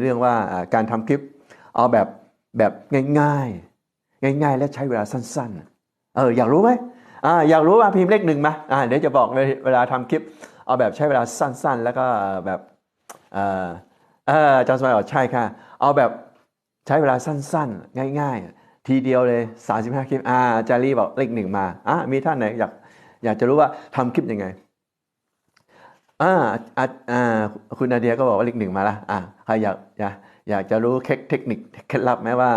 เรื่องว่าการทำคลิปเอาแบบแบบง่ายๆ ง่าย ๆ และใช้เวลาสั้นๆ เอออยากรู้ไหมอ่าอยากรู้ว่าพิมพ์เลขหนึ่งมาอ่าเดี๋ยวจะบอกเลยเวลาทำคลิป เอาแบบใช้เวลาสั้นๆ แล้วก็แบบเออเออจอห์นสมัยบอกใช่ค่ะ เอาแบบใช้เวลาสั้นๆ ง่าย ๆ ทีเดียวเลย 35 คลิปอ่าอาจารีบอกเลขหนึ่งมาอะมีท่านไหนอยากอยากจะรู้ว่าทำคลิปยังไง อ่าอ่าอ่าคุณนาเดียก็บอกว่าเลขหนึ่งมาละอ่าใครอยากอยากอยากจะรู้เคล็ดเทคนิคเคล็ดลับไหมว่า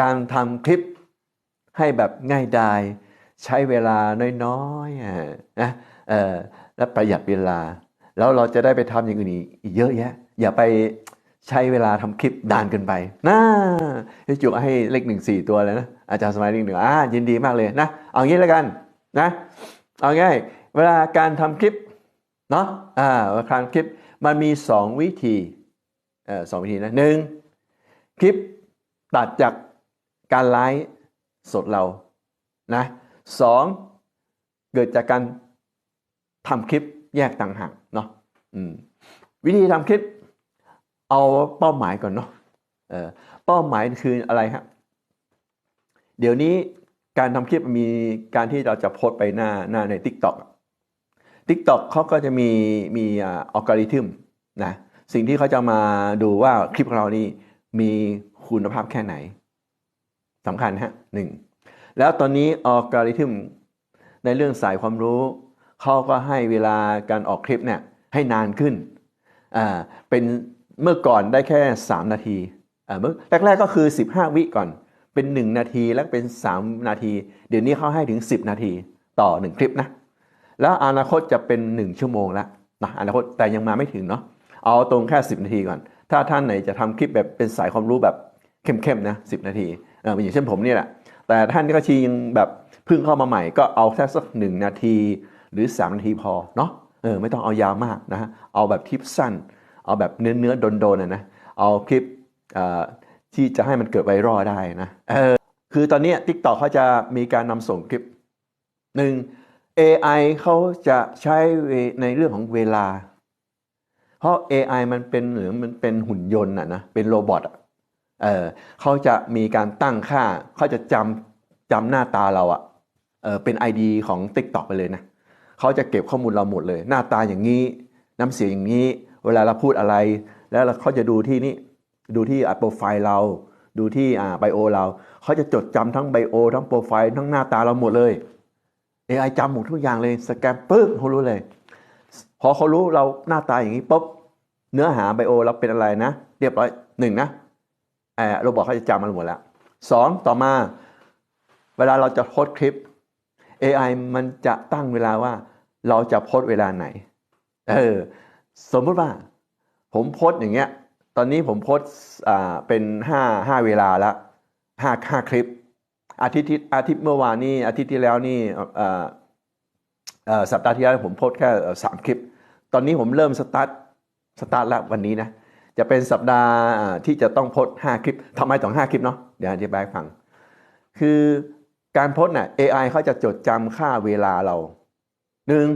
การทำคลิปให้แบบง่ายดายใช้เวลาน้อยๆนะเออและประหยัดเวลา แล้วเราจะได้ไปทำอย่างอื่นอีกเยอะแยะ อย่าไปใช้เวลาทำคลิปนานเกินไปนะพี่จุกให้เลขหนึ่งสี่ตัวเลยนะอาจารย์สมัยเลขหนึ่งอ่ายินดีมากเลยนะ เอางี้แล้วกันนะ เอาง่ายเวลาการทำคลิป เนาะอ่าครั้งคลิปมันมี 2 วิธีเอ่อสองวิธีนะหนึ่งคลิปตัดจากการไลฟ์สดเรานะสองเกิดจากการทำคลิปแยกต่างหากเนาะวิธีทำคลิปเอาเป้าหมายก่อนเนาะเออเป้าหมายคืออะไรครับเดี๋ยวนี้การทำคลิปมีการที่เราจะโพสต์ไปหน้าหน้าใน TikTok อะ TikTok เขาก็จะมีมีอัลกอริทึมนะสิ่งที่เขาจะมาดูว่าคลิปของเรานี่มีคุณภาพแค่ไหนสำคัญฮะหนึ่งแล้วตอนนี้อัลกอริทึมในเรื่องสายความรู้เขาก็ให้เวลาการออกคลิปเนี่ยให้นานขึ้นอ่าเป็นเมื่อก่อนได้แค่ 3 นาทีอ่าเมื่อแรกๆก็คือ 15 วิก่อนเป็น 1 นาทีแล้วเป็น 3 นาที เดี๋ยวนี้เขาให้ถึง 10 นาทีต่อ 1 คลิปนะ แล้วอนาคตจะเป็น 1 ชั่วโมงแล้วนะอนาคตแต่ยังมาไม่ถึงเนาะเอาตรงแค่ 10 นาทีก่อน ถ้าท่านไหนจะทำคลิปแบบเป็นสายความรู้แบบเข้มๆนะ10นาทีเอออย่างเช่นผมนี่แหละแต่ท่านที่ก็ชียังแบบเพิ่งเข้ามาใหม่ก็เอาแค่สัก1นาที หรือ 3 นาทีพอเนาะเออไม่ต้องเอายาวมากนะฮะเอาแบบคลิปสั้น เอาแบบเนื้อเนื้อๆโดนๆนะนะเอาคลิปที่จะให้มันเกิดไวรัลได้นะเออคือตอนนี้ TikTok เขาจะมีการนำส่งคลิปหนึ่ง AI เขาจะใช้ในเรื่องของเวลา เพราะ AI มันเป็นหรือมันเป็นหุ่นยนต์อะนะเป็นโรบอทอะเออเขาจะมีการตั้งค่าเขาจะจำจำหน้าตาเราอะเออเป็น ID ของ TikTok ไปเลยนะเขาจะเก็บข้อมูลเราหมดเลย หน้าตาอย่างนี้ น้ำเสียงอย่างนี้ เวลาเราพูดอะไร แล้วเขาจะดูที่นี่ดูที่โปรไฟล์เรา ดูที่อ่าไบโอเราเขาจะจดจำทั้งไบโอทั้งโปรไฟล์ทั้งหน้าตาเราหมดเลย AI จำหมดทุกอย่างเลยสแกนปึ๊บเขารู้เลย พอเขารู้เราหน้าตาอย่างนี้ปุ๊บเนื้อหาไบโอเราเป็นอะไรนะ เรียบร้อยหนึ่งนะแอบโราบอทเขาจะจำมันหมดแล้วสองต่อมา เวลาเราจะโพสคลิป AI มันจะตั้งเวลาว่า เราจะโพสเวลาไหน เออ สมมติว่า ผมโพสอย่างเงี้ย ตอนนี้ผมโพสอ่าเป็นห้าห้าเวลาละห้าห้าคลิป อาทิตย์ที่อาทิตย์เมื่อวานนี่อาทิตย์ที่แล้วนี่สัปดาห์ที่แล้วผมโพสแค่สามคลิป ตอนนี้ผมเริ่มสตาร์ทสตาร์ทแล้ววันนี้นะจะเป็นสัปดาห์ที่จะต้องโพสห้าคลิปทำไมต้องห้าคลิปเนาะเดี๋ยวอธิบายฟัง คือการโพสต์น่ะ AI เขาจะจดจำค่าเวลาเราหนึ่ง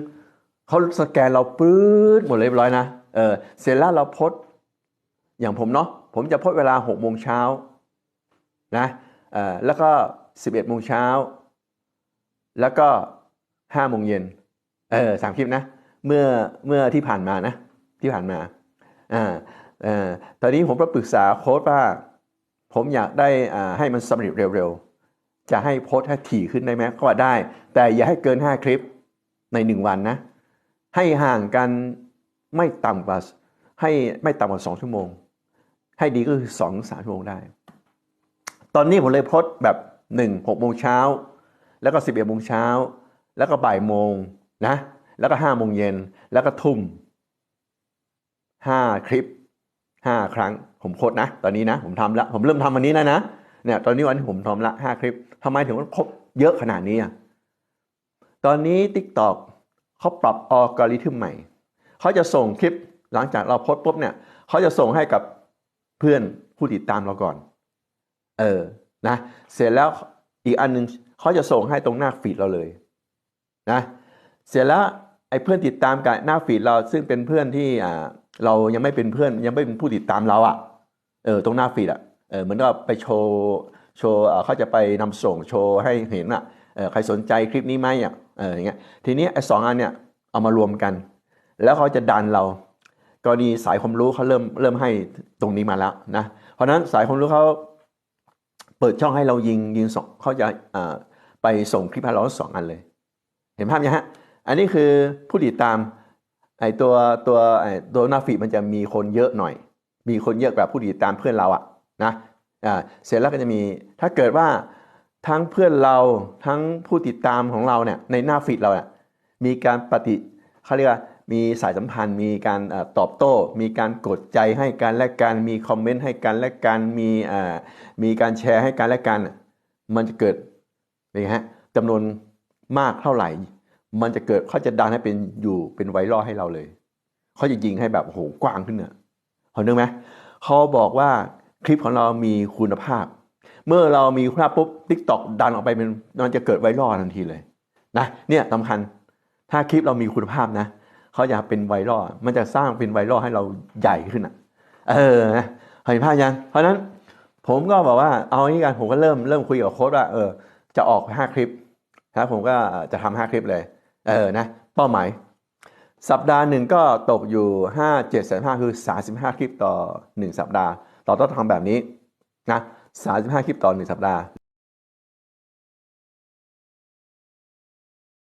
เขาสแกนเราปื๊ดหมดเรียบร้อยนะเออเสร็จแล้วเราโพสอย่างผมเนาะผมจะโพสเวลาหกโมงเช้านะเออแล้วก็ 11โมงเช้า แล้วก็5โมงเย็นเออสามคลิปนะ เมื่อเมื่อที่ผ่านมานะ ที่ผ่านมาอ่าเอ่อตอนนี้ผมก็ปรึกษาโค้ดว่า ผมอยากได้อ่าให้มันสำเร็จเร็วๆ จะให้โพสให้ถี่ขึ้นได้ไหมก็ได้ แต่อย่าให้เกิน 5 คลิปใน 1 วันนะ ให้ห่างกันไม่ต่ำกว่าให้ไม่ต่ำกว่า2ชั่วโมง ให้ดีก็คือ2-3ชั่วโมงได้ ตอนนี้ผมเลยโพสแบบ 1 6โมงเช้า แล้วก็ 11โมงเช้า แล้วก็บ่ายโมงนะ แล้วก็5โมงเย็น แล้วก็ทุ่ม 5 คลิป 5 ครั้ง ผมโพสต์นะ ตอนนี้นะ ผมทำแล้วผมเริ่มทำวันนี้แล้วนะ เนี่ย ตอนนี้วันที่ผมทำละ 5 คลิปทำไมถึงครบเยอะขนาดนี้อะ ตอนนี้ TikTok เขาปรับอัลกอริทึมใหม่ เขาจะส่งคลิปหลังจากเราโพสต์ปุ๊บเนี่ย เขาจะส่งให้กับเพื่อนผู้ติดตามเราก่อน เออ นะเสร็จแล้วอีกอันหนึงเขาจะส่งให้ตรงหน้าฟีดเราเลยนะเสร็จแล้วไอ้เพื่อนติดตามกับหน้าฟีดเราซึ่งเป็นเพื่อนที่อ่าเรายังไม่เป็นเพื่อนยังไม่เป็นผู้ติดตามเราอะ่ะเออตรงหน้าฟีดอะเออเหมือนก็ไปโชว์โชว์เขาจะไปนำส่งโชว์ให้เห็นอะเออใครสนใจคลิปนี้ไหมอะเอออย่างเงี้ยทีนี้ไอ้สองอันเนี่ยเอามารวมกัน แล้วเขาจะดันเรากรณีสายความรู้เขาเริ่มเริ่มให้ตรงนี้มาแล้วนะเพราะนั้นสายความรู้เขา เปิดช่องให้เรายิงยิงสองเขาจะไปส่งคลิปให้เราสองอันเลย เห็นภาพยังฮะ อันนี้คือผู้ติดตามไอตัวตัวไอตัวหน้าฟีดมันจะมีคนเยอะหน่อย มีคนเยอะกว่าผู้ติดตามเพื่อนเราอะนะอ่าเสร็จแล้วก็จะมีถ้าเกิดว่าทั้งเพื่อนเราทั้งผู้ติดตามของเราเนี่ยในหน้าฟีดเราเนี่ยมีการปฏิเขาเรียกว่า มีสายสัมพันธ์ มีการตอบโต้ มีการกดใจให้กันและกัน มีคอมเมนต์ให้กันและกัน มีมีการแชร์ให้กันและกัน มันจะเกิดนไงฮะจำนวนมากเท่าไหร่ มันจะเกิดเขาจะดันให้เป็นอยู่เป็นไวรัลให้เราเลย เขาจะยิงให้แบบโหกว้างขึ้นเนี่ยเห็นไหมเขาบอกว่าคลิปของเรามีคุณภาพ เมื่อเรามีคุณภาพปุ๊บทิกตอกดันออกไปเป็นมันจะเกิดไวรัลทันทีเลยนะเนี่ยสำคัญถ้าคลิปเรามีคุณภาพนะ เขาจะเป็นไวรัลมันจะสร้างเป็นไวรัลให้เราใหญ่ขึ้นอะ เออเห็นภาพยังเพราะนั้นผมก็บอกว่าเอางี้กันผมก็เริ่มเริ่มคุยกับโค้ดว่าเออจะออกห้าคลิปนะผมก็จะทำห้าคลิปเลย เออนะเป้าหมาย สัปดาห์หนึ่งก็ตกอยู่5 7 5 5คือ35คลิปต่อ1สัปดาห์ เราต้องทำแบบนี้นะ35คลิปต่อ1สัปดาห์